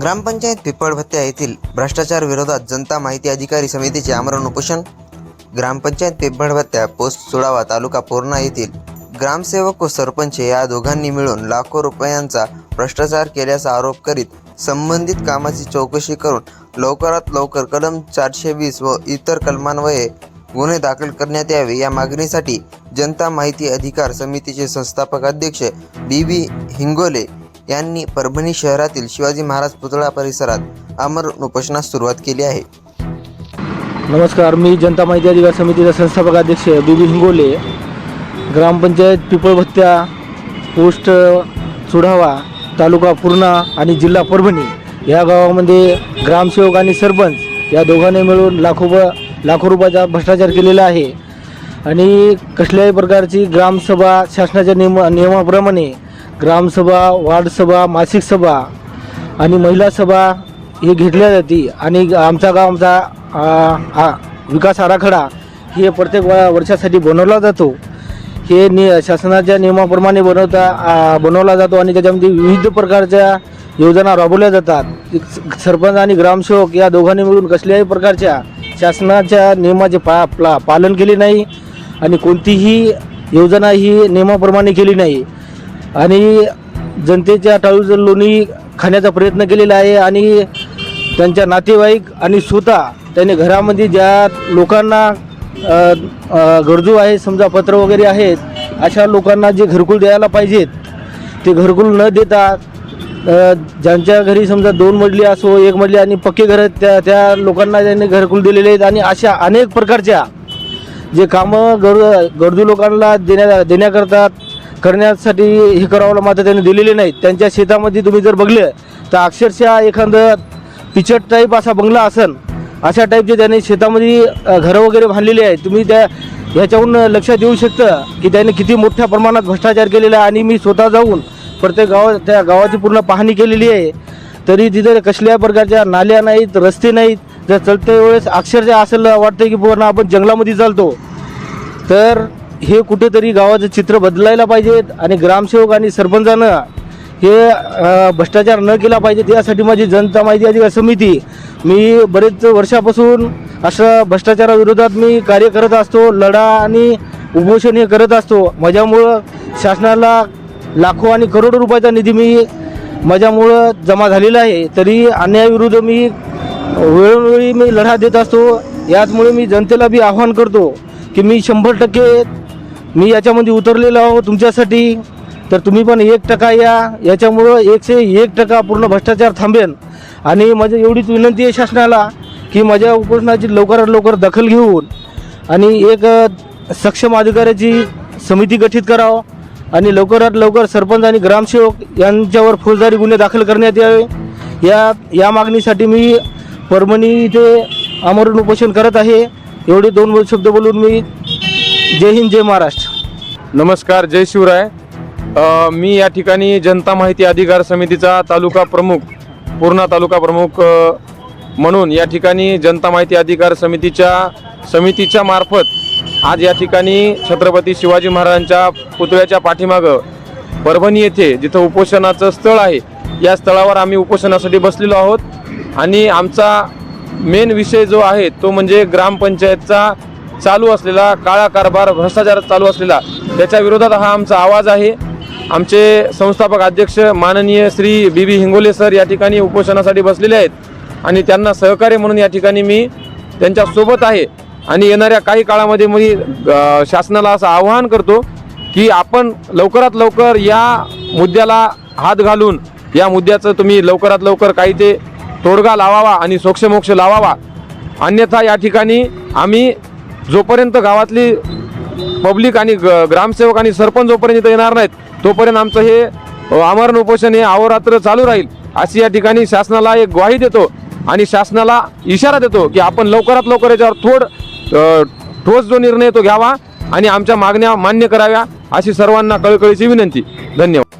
ग्रामपंचायत पिपळभत्त्या येथील भ्रष्टाचार विरोधात जनता माहिती अधिकारी समितीचे आमरण उपोषण ग्रामपंचायत पिपळभत्त्या पोस्ट सोडावा तालुका पूर्णा येथील ग्रामसेवक व सरपंच या दोघांनी मिळून लाखो रुपयांचा भ्रष्टाचार केल्याचा आरोप करीत संबंधित कामाची चौकशी करून लवकरात लवकर कलम चारशे वीस व इतर कलमांवये गुन्हे दाखल करण्यात यावे या मागणीसाठी जनता माहिती अधिकार समितीचे संस्थापक अध्यक्ष बी बी हिंगोले यांनी परभणी शहरातील शिवाजी महाराज पुतळा परिसरात अमर उपोषणास सुरुवात केली आहे. नमस्कार मी जनता माहिती अधिकार समितीचा संस्थापक अध्यक्ष B B Hingole. Gram panchayat Pipalbhatya post Chudhava taluka Purna आणि जिल्हा परभणी या गावामध्ये ग्रामसेवक आणि सरपंच या दोघांनी मिळून लाखो लाखो रुपयाचा भ्रष्टाचार केलेला आहे. आणि कसल्याही प्रकारची ग्रामसभा शासनाच्या नियम नियमाप्रमाणे ग्रामसभा वार्डसभा मासिक सभा आणि महिला सभा हे घेतल्या जाते. आणि आमचा गाव आमचा हा विकास आराखडा हे प्रत्येक वर्षासाठी बनवला जातो. हे नि शासनाच्या नियमाप्रमाणे बनवता बनवला जातो आणि त्याच्यामध्ये विविध प्रकारच्या योजना राबवल्या जातात. सरपंच आणि ग्रामसेवक या दोघांनी मिळून कसल्याही प्रकारच्या शासनाच्या नियमाचे पा पला पालन केले नाही आणि कोणतीही योजना ही नियमाप्रमाणे केली नाही. आणि जनतेच्या टाळूजल लोणी खाण्याचा प्रयत्न केलेला आहे आणि त्यांच्या नातेवाईक आणि स्वतः त्याने घरामध्ये ज्या लोकांना गरजू आहे समजा पत्र वगैरे आहेत अशा लोकांना जे घरकुल द्यायला पाहिजेत ते घरकुल न देता ज्यांच्या घरी समजा दोन मजली असो एक मजली आणि पक्के घर आहेत, त्या त्या लोकांना त्यांनी घरकुल दिलेले आहेत आणि अशा अनेक प्रकारच्या जे कामं गर गरजू लोकांना देण्या देण्याकरता करण्यासाठी हे करावं मात्र त्यांनी दिलेले नाहीत त्यांच्या शेतामध्ये तुम्ही जर बघले तर अक्षरशः एखादं पिचट टाईप असा बंगला असन अशा टाईपचे त्यांनी शेतामध्ये घरं वगैरे बांधलेली आहेत तुम्ही त्या ह्याच्याहून लक्षात येऊ शकतं की त्याने किती मोठ्या प्रमाणात भ्रष्टाचार केलेला आहे. आणि मी स्वतः जाऊन प्रत्येक गाव त्या गावाची पूर्ण पाहणी केलेली आहे. तरी तिथे कसल्या प्रकारच्या नाल्या नाहीत रस्ते नाहीत. जर चलते वेळेस अक्षरशः असं वाटतं की पूर्ण आपण जंगलामध्ये चालतो. तर हे कुठेतरी गावाचं चित्र बदलायला पाहिजेत आणि ग्रामसेवक आणि सरपंचानं हे भ्रष्टाचार न केला पाहिजे यासाठी माझी जनता माहिती अधिकार समिती मी बरेच वर्षापासून असं भ्रष्टाचाराविरोधात मी कार्य करत असतो लढा आणि उपोषण हे करत असतो. माझ्यामुळं शासनाला लाखो आणि करोडो रुपयाचा निधी मी माझ्यामुळं जमा झालेला आहे. तरी अन्यायाविरुद्ध मी वेळोवेळी मी लढा देत असतो. याचमुळे मी जनतेला बी आव्हान करतो की मी शंभर टक्के मी याच्यामध्ये उतरलेलो आहो तुमच्यासाठी. तर तुम्ही पण एक टका या. याच्यामुळं एकशे एक टक्का पूर्ण भ्रष्टाचार थांबेन आणि माझी एवढीच विनंती आहे शासनाला की माझ्या उपोषणाची लवकरात लवकर दखल घेऊन आणि एक सक्षम अधिकाऱ्याची समिती गठीत करावं आणि लवकरात लवकर सरपंच आणि ग्रामसेवक यांच्यावर फौजदारी गुन्हे दाखल करण्यात यावे. या या मागणीसाठी मी परभणी इथे आमरण उपोषण करत आहे. एवढे दोन शब्द बोलून मी जय हिंद जय महाराष्ट्र. नमस्कार जय शिवराय. अ, मी या ठिकाणी जनता माहिती अधिकार समितीचा तालुका प्रमुख पूर्णा तालुका प्रमुख अ, म्हणून या ठिकाणी जनता माहिती अधिकार समितीच्या समितीच्या मार्फत आज या ठिकाणी छत्रपती शिवाजी महाराजांच्या पुतळ्याच्या पाठीमागं परभणी येथे जिथं उपोषणाचं स्थळ आहे या स्थळावर आम्ही उपोषणासाठी बसलेलो आहोत. आणि आमचा मेन विषय जो आहे तो म्हणजे ग्रामपंचायतचा चालू असलेला काळा कारभार भ्रष्टाचार चालू असलेला त्याच्या विरोधात हा आमचा आवाज आहे. आमचे संस्थापक अध्यक्ष माननीय Shri B B Hingole sir या ठिकाणी उपोषणासाठी बसलेले आहेत आणि त्यांना सहकार्य म्हणून या ठिकाणी मी त्यांच्यासोबत आहे. आणि येणाऱ्या काही काळामध्ये मी शासनाला असं आवाहन करतो की आपण लवकरात लवकर या मुद्द्याला हात घालून या मुद्द्याचं तुम्ही लवकरात लवकर काही ते तोडगा लावावा आणि सोक्षमोक्ष लावावा. अन्यथा या ठिकाणी आम्ही जोपर्यंत गावातली पब्लिक आणि ग- ग्रामसेवक आणि सरपंच जोपर्यंत इथं येणार नाहीत तोपर्यंत आमचं हे आमरण उपोषण हे अहोरात्र चालू राहील. अशी या ठिकाणी शासनाला एक ग्वाही देतो आणि शासनाला इशारा देतो की आपण लवकरात लवकर याच्यावर थोड ठोस जो निर्णय तो घ्यावा आणि आमच्या मागण्या मान्य कराव्या अशी सर्वांना कळकळीची विनंती. धन्यवाद.